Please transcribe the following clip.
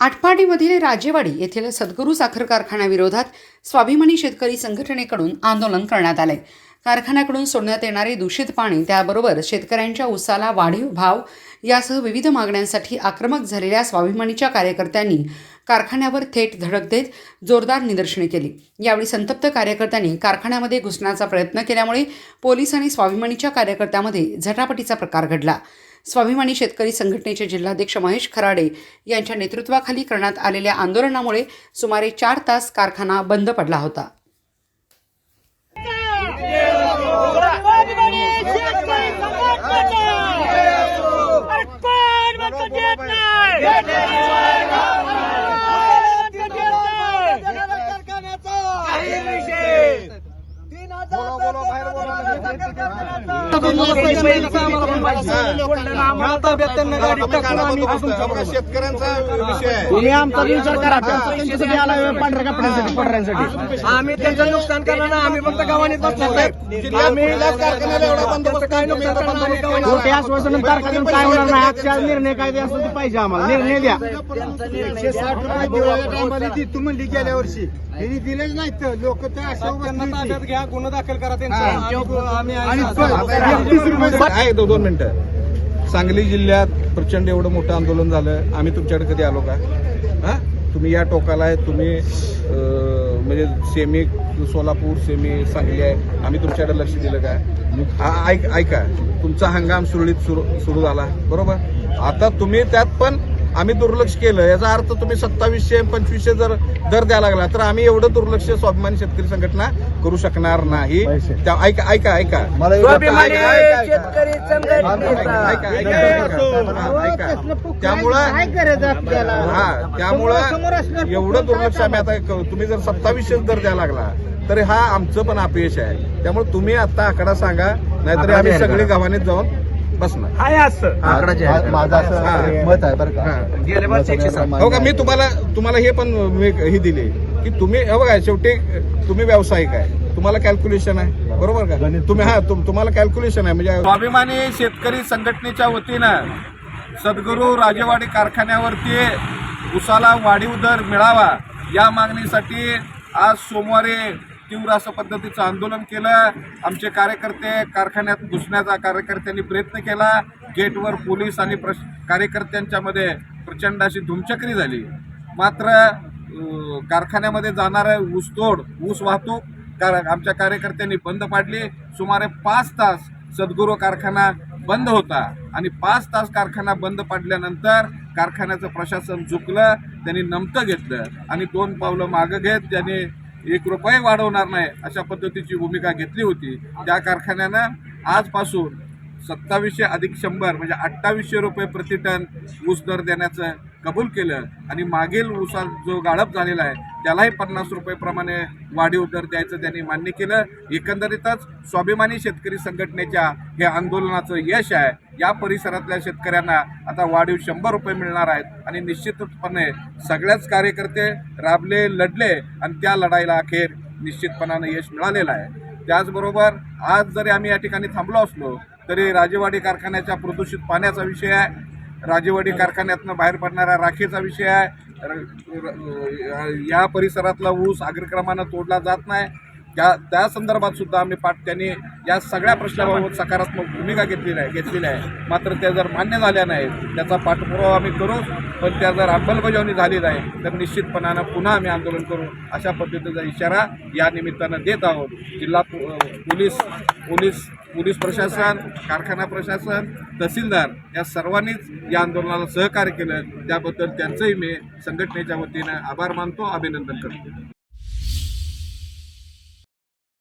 आटपाडीमधील राजेवाडी येथील सद्गुरू साखर कारखान्याविरोधात स्वाभिमानी शेतकरी संघटनेकडून आंदोलन करण्यात आले. कारखान्याकडून सोडण्यात येणारे दूषित पाणी त्याबरोबर शेतकऱ्यांच्या उसाला वाढीव भाव यासह विविध मागण्यांसाठी आक्रमक झालेल्या स्वाभिमानीच्या कार्यकर्त्यांनी कारखान्यावर थेट धडक देत जोरदार निदर्शने केली. यावेळी संतप्त कार्यकर्त्यांनी कारखान्यामध्ये घुसण्याचा प्रयत्न केल्यामुळे पोलीस आणि स्वाभिमानीच्या कार्यकर्त्यामध्ये झटापटीचा प्रकार घडला. स्वाभिमानी शेतकरी संघटनेचे जिल्हाध्यक्ष महेश खराडे यांच्या नेतृत्वाखाली करण्यात आलेल्या आंदोलनामुळे सुमारे चार तास कारखाना बंद पडला होता. स्वाभिमानी शेतकरी शेतकऱ्यांचा विषय आहे. तुम्ही आमचा विचार करा त्यांचा त्यांच्यासाठी आला वेळ पांढऱ्या कपड्यांसाठी पडऱ्यांसाठी आम्ही त्यांचं नुकसान करणार ना आम्ही फक्त साहेब आम्ही आश्वासन कारखान्यात काय होणार नाही. आजच्या निर्णय काय ते असेल ते पाहिजे आम्हाला. निर्णय द्या. एकशे साठ रुपये दिवाळी दी तू म्हणली गेल्या वर्षी. त्यांनी दिलेच नाहीत. लोक तर अशा घ्या गुन्हा दाखल करा आहे दो- दोन मिनिटं. सांगली जिल्ह्यात प्रचंड एवढं मोठं आंदोलन झालं. आम्ही तुमच्याकडे कधी आलो का? हा? तुम्ही या टोकाला आहे तुम्ही म्हणजे सेमी सोलापूर सेमी सांगली आहे. आम्ही तुमच्याकडे लक्ष दिलं का? हा, ऐक ऐका. तुमचा हंगाम सुरळीत सुरू सुरू झाला. बरोबर? आता तुम्ही त्यात पण आम्ही दुर्लक्ष केलं. याचा अर्थ तुम्ही सत्तावीसशे पंचवीसशे जर दर द्यायला लागला तर आम्ही एवढं दुर्लक्ष स्वाभिमानी शेतकरी संघटना करू शकणार नाही. त्या ऐका ऐका ऐका. त्यामुळं हा त्यामुळं एवढं दुर्लक्ष आम्ही आता क- तुम्ही जर सत्तावीसशे दर द्यायला लागला तर हा आमचं पण अपयश आहे. त्यामुळे तुम्ही आता आकडा सांगा नाहीतर आम्ही सगळे गावानेच जाऊन बसणार माझं असं हा. मत आहे बरं हा. का हो का मी तुम्हाला तुम्हाला हे पण मी ही दिली की तुम्ही हे बघा शेवटी तुम्ही व्यावसायिक आहे. तुम्हाला कॅल्क्युलेशन आहे. बरोबर का? तुम्ही हा तुम- तुम्हाला कॅल्क्युलेशन आहे. म्हणजे स्वाभिमानी शेतकरी संघटनेच्या वतीनं सद्गुरू राजेवाडी कारखान्यावरती उसाला वाढीव दर मिळावा या मागणीसाठी आज सोमवारी तीव्र असं पद्धतीचं आंदोलन केलं. आमचे कार्यकर्ते कारखान्यात घुसण्याचा कार्यकर्त्यांनी प्रयत्न केला. गेटवर पोलीस आणि प्रश कार्यकर्त्यांच्यामध्ये प्रचंड अशी धुमचक्री झाली. मात्र कारखान्यामध्ये जाणारं ऊसतोड ऊस वाहतूक कार आमच्या कार्यकर्त्यांनी बंद पाडली. सुमारे पाच तास सद्गुरू कारखाना बंद होता आणि पाच तास कारखाना बंद पाडल्यानंतर कारखान्याचं प्रशासन झुकलं त्यांनी नमतं घेतलं आणि दोन पावलं मागं घेत त्यांनी एक रुपये वाढवणार नाही अशा पद्धतीची भूमिका घेतली होती. त्या कारखान्यानं आजपासून सत्तावीसशे अधिक शंभर म्हणजे अठ्ठावीसशे रुपये प्रति टन ऊस दर देण्याचं कबूल केलं. आणि मागील ऊसा जो गाळप झालेला आहे त्यालाही पन्नास रुपयेप्रमाणे वाढीव दर द्यायचं त्यांनी मान्य केलं. एकंदरीतच स्वाभिमानी शेतकरी संघटनेच्या हे आंदोलनाचं यश आहे. या परिसरातल्या शेतकऱ्यांना आता वाढीव शंभर रुपये मिळणार आहेत. आणि निश्चितपणे सगळ्याच कार्यकर्ते राबले लढले आणि त्या लढाईला अखेर निश्चितपणानं यश मिळालेलं आहे. त्याचबरोबर आज जरी आम्ही या ठिकाणी थांबलो असलो तरी राजेवाडी कारखान्याच्या प्रदूषित पाण्याचा विषय आहे. राजेवाडी कारखान्यातनं बाहेर पडणाऱ्या राखेचा विषय आहे. र- या परिसरातला ऊस अग्रक्रमानं तोडला जात नाही. त्या त्या संदर्भात सुद्धा आम्ही पाठ त्यांनी या सगळ्या प्रश्नाबाबत सकारात्मक भूमिका घेतलेली आहे घेतलेली आहे. मात्र त्या जर मान्य झाल्या नाहीत त्याचा पाठपुरावा आम्ही करू पण त्या जर अंमलबजावणी झाली नाही तर निश्चितपणानं पुन्हा आम्ही आंदोलन करू अशा पद्धतीचा इशारा या निमित्तानं देत आहोत. जिल्हा पोलीस पोलीस पोलीस प्रशासन कारखाना प्रशासन तहसीलदार या सर्वांनीच या आंदोलनाला सहकार्य केलं. त्याबद्दल त्यांचंही मी संघटनेच्या वतीनं आभार मानतो अभिनंदन करतो.